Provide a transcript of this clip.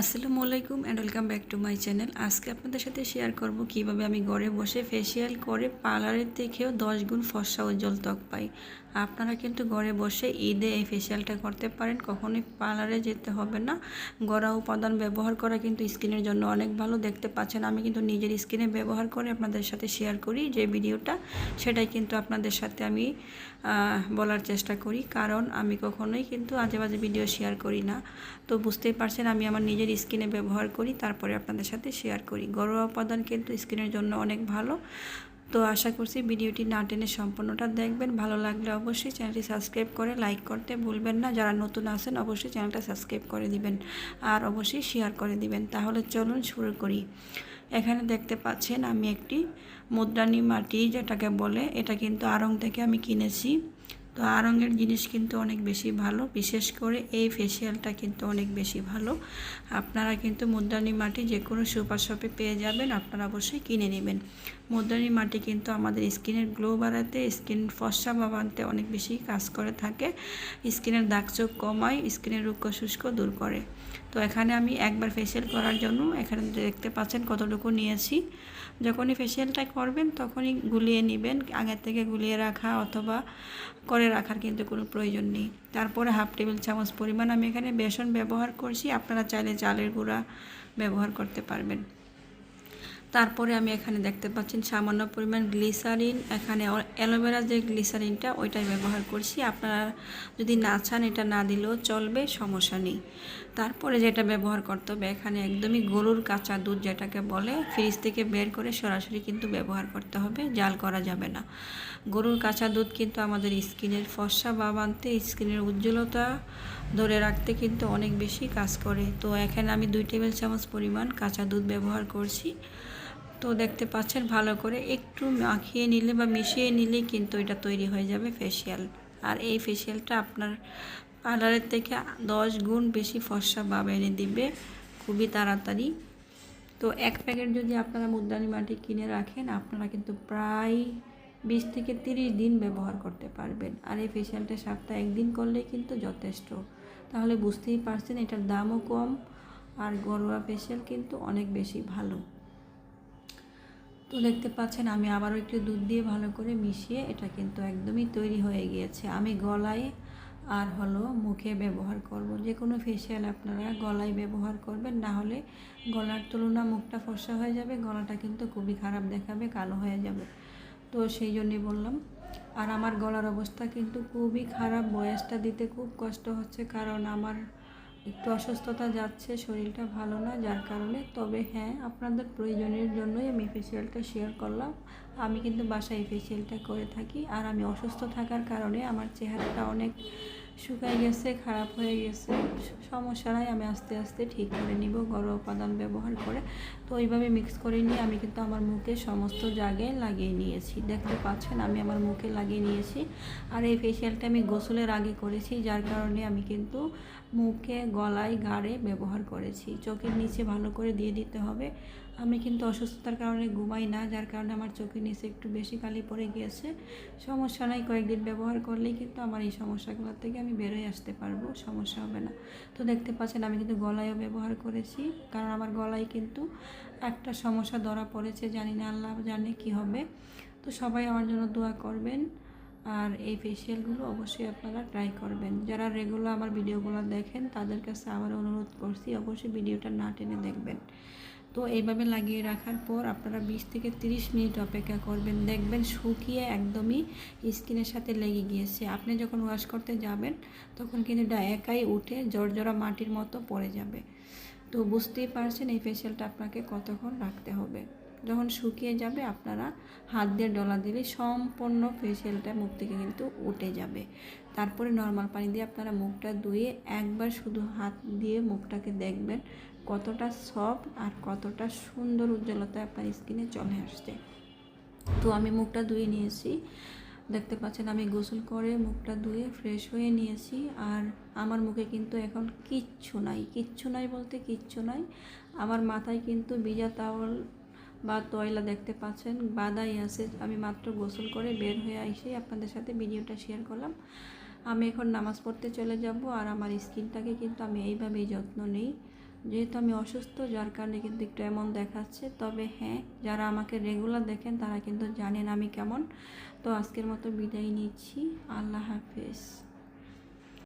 আসসালামু আলাইকুম and welcome back to my channel আজকে আপনাদের সাথে শেয়ার করব কীভাবে আমি ঘরে বসে ফেসিয়াল করে পার্লারের থেকেও দশ গুণ ফর্সা উজ্জ্বল ত্বক পাই। আপনারা কিন্তু ঘরে বসে ঈদে এই ফেসিয়ালটা করতে পারেন, কখনোই পার্লারে যেতে হবে না। গড়া উপাদান ব্যবহার করা কিন্তু স্কিনের জন্য অনেক ভালো, দেখতে পাচ্ছেন আমি কিন্তু নিজের স্কিনে ব্যবহার করে আপনাদের সাথে শেয়ার করি যে ভিডিওটা, সেটাই কিন্তু আপনাদের সাথে আমি বলার চেষ্টা করি। কারণ আমি কখনোই কিন্তু আজে বাজে ভিডিও শেয়ার করি না। তো বুঝতেই পারছেন আমি আমার নিজের স্কিনে ব্যবহার করি, তারপরে আপনাদের সাথে শেয়ার করি। ঘরোয়া উপাদান কিন্তু স্কিনের জন্য অনেক ভালো। তো আশা করছি ভিডিওটি না টেনে সম্পূর্ণটা দেখবেন। ভালো লাগলে অবশ্যই চ্যানেলটি সাবস্ক্রাইব করে লাইক করতে ভুলবেন না। যারা নতুন আছেন, অবশ্যই চ্যানেলটা সাবস্ক্রাইব করে দিবেন আর অবশ্যই শেয়ার করে দিবেন। তাহলে চলুন শুরু করি। এখানে দেখতে পাচ্ছেন আমি একটি মুদ্রানি মাটি, যেটাকে বলে, এটা কিন্তু আড়ং থেকে আমি কিনেছি। তো আরঙ্গের জিনিস কিন্তু অনেক বেশি ভালো। বিশেষ করে এই ফেসিয়ালটা কিন্তু অনেক বেশি ভালো। আপনারা কিন্তু মুদ্রানি মাটি যে কোনো সুপার শপে পেয়ে যাবেন, আপনারা অবশ্যই কিনে নেবেন। মুদ্রানি মাটি কিন্তু আমাদের স্কিনের গ্লো বাড়াতে, স্কিন ফসা বা বানতে অনেক বেশি কাজ করে থাকে। স্কিনের দাগ চোখ কমায়, স্কিনের রুক্ষ শুষ্ক দূর করে। তো এখানে আমি একবার ফেসিয়াল করার জন্য এখানে দেখতে পাচ্ছেন কতটুকু নিয়েছি। যখনই ফেসিয়ালটা করবেন তখনই গুলিয়ে নেবেন, আগের থেকে গুলিয়ে রাখা অথবা করে রাখার কিন্তু কোনো প্রয়োজন নেই। তারপরে হাফ টেবিল চামচ পরিমাণ আমি এখানে বেসন ব্যবহার করছি, আপনারা চাইলে চালের গুঁড়া ব্যবহার করতে পারবেন। তারপরে আমি এখানে দেখতে পাচ্ছেন সামান্য পরিমাণ গ্লিসারিন। এখানে অ্যালোভেরা যে গ্লিসারিনটা, ওইটাই ব্যবহার করছি। আপনারা যদি না চান, এটা না দিলেও চলবে, সমস্যা নেই। তারপরে যেটা ব্যবহার করতে হবে, এখানে একদমই গরুর কাঁচা দুধ যেটাকে বলে, ফ্রিজ থেকে বের করে সরাসরি কিন্তু ব্যবহার করতে হবে, জাল করা যাবে না। গরুর কাঁচা দুধ কিন্তু আমাদের স্কিনের ফর্সা বা বানতে, স্কিনের উজ্জ্বলতা ধরে রাখতে কিন্তু অনেক বেশি কাজ করে। তো এখানে আমি দুই টেবিল চামচ পরিমাণ কাঁচা দুধ ব্যবহার করছি। তো দেখতে পাচ্ছেন ভালো করে একটু মাখিয়ে নিলে বা মিশিয়ে নিলেই কিন্তু এটা তৈরি হয়ে যাবে ফেসিয়াল আর এই ফেসিয়ালটা আপনার পার্লারের থেকে দশ গুণ বেশি ফর্সা বা এনে দিবে, খুবই তাড়াতাড়ি। তো এক প্যাকেট যদি আপনারা মুদ্রানি মাটি কিনে রাখেন, আপনারা কিন্তু প্রায় বিশ থেকে তিরিশ দিন ব্যবহার করতে পারবেন। আর এই ফেসিয়ালটা সপ্তাহে একদিন করলেই কিন্তু যথেষ্ট। তাহলে বুঝতেই পারছেন এটার দামও কম, আর ঘরোয়া ফেসিয়াল কিন্তু অনেক বেশি ভালো। তো দেখতে পাচ্ছেন, আমি আবারও একটু দুধ দিয়ে ভালো করে মিশিয়ে এটা কিন্তু একদমই তৈরি হয়ে গিয়েছে। আমি গলায় আর হলো মুখে ব্যবহার করব। যে কোনো ফেসিয়াল আপনারা গলায় ব্যবহার করবেন, না হলে গলার তুলনা মুখটা ফর্সা হয়ে যাবে, গলাটা কিন্তু খুবই খারাপ দেখাবে, কালো হয়ে যাবে। তো সেই জন্যই বললাম। আর আমার গলার অবস্থা কিন্তু খুবই খারাপ, বয়সটা দিতে খুব কষ্ট হচ্ছে, কারণ আমার একটু অসুস্থতা যাচ্ছে, শরীরটা ভালো না, যার কারণে তবে হ্যাঁ আপনাদের প্রয়োজনের জন্যই আমি ফেসিয়ালটা শেয়ার করলাম। আমি কিন্তু বাসায় ফেসিয়ালটা করে থাকি। আর আমি অসুস্থ থাকার কারণে আমার চেহারাটা অনেক শুকায় গেছে, খারাপ হয়ে গেছে সমস্যা নাই আমি আস্তে আস্তে ঠিক করে নিব গরম উপাদান ব্যবহার করে। তো ওইভাবে মিক্স করে নিয়ে আমি কিন্তু আমার মুখে সমস্ত জায়গায় লাগিয়ে নিয়েছি। দেখতে পাচ্ছেন, আমি আমার মুখে লাগিয়ে নিয়েছি। আর এই ফেসিয়ালটা আমি গোসলের আগে করেছি, যার কারণে আমি কিন্তু মুখে গলায় গাড়ে ব্যবহার করেছি। চোখের নিচে ভালো করে দিয়ে দিতে হবে। আমি কিন্তু অসুস্থতার কারণে ঘুমাই না, যার কারণে আমার চোখের নিচে একটু বেশি কালি পড়ে গিয়েছে। সমস্যা নাই, কয়েকদিন ব্যবহার করলেই কিন্তু আমার এই সমস্যাগুলো থেকে আমি বেরোয় আসতে পারব, সমস্যা হবে না। তো দেখতে পাচ্ছেন, আমি কিন্তু গলায়ও ব্যবহার করেছি, কারণ আমার গলায় কিন্তু একটা সমস্যা ধরা পড়েছে, জানি না আল্লাহ জানে কি হবে। তো সবাই আমার জন্য দোয়া করবেন, আর এই ফেসিয়ালগুলো অবশ্যই আপনারা ট্রাই করবেন। যারা রেগুলার আমার ভিডিওগুলো দেখেন, তাদের কাছে আমার অনুরোধ করছি, অবশ্যই ভিডিওটা না টেনে দেখবেন। তো এইভাবে লাগিয়ে রাখার পর আপনারা বিশ থেকে তিরিশ মিনিট অপেক্ষা করবেন। দেখবেন শুকিয়ে একদমই স্কিনের সাথে লেগে গিয়েছে। আপনি যখন ওয়াশ করতে যাবেন, তখন কিন্তু এটা একাই উঠে জর্জরা মাটির মতো পড়ে যাবে। তো বুঝতেই পারছেন এই ফেসিয়ালটা আপনাকে কতক্ষণ রাখতে হবে। যখন শুকিয়ে যাবে, আপনারা হাত দিয়ে ডলা দিলে সম্পূর্ণ ফেসিয়ালটা মুখ থেকে কিন্তু উঠে যাবে। তারপরে নর্মাল পানি দিয়ে আপনারা মুখটা ধুয়ে একবার শুধু হাত দিয়ে মুখটাকে দেখবেন কতটা সফট আর কতটা সুন্দর উজ্জ্বলতা আপনার স্কিনে চলে আসছে। তো আমি মুখটা ধুয়ে নিয়েছি। দেখতে পাচ্ছেন আমি গোসল করে মুখটা ধুয়ে ফ্রেশ হয়ে নিয়েছি আর আমার মুখে কিন্তু এখন কিচ্ছু নাই। কিচ্ছু নাই বলতে কিচ্ছু নাই। আমার মাথায় কিন্তু ভিজা তাওয়াল বা তয়লা দেখতে পাচ্ছেন বাদাই আছে আমি মাত্র গোসল করে বের হয়ে এসে আপনাদের সাথে ভিডিওটা শেয়ার করলাম। আমি এখন নামাজ পড়তে চলে যাব আর আমার স্কিনটাকে কিন্তু আমি এইভাবেই যত্ন নিই। যেহেতু আমি অসুস্থ, যার কারণে কিন্তু একটু এমন দেখাচ্ছে। তবে হ্যাঁ যারা আমাকে রেগুলার দেখেন, তারা কিন্তু জানেন আমি কেমন। তো আজকের মতো বিদায় নিচ্ছি। আল্লাহ হাফেজ।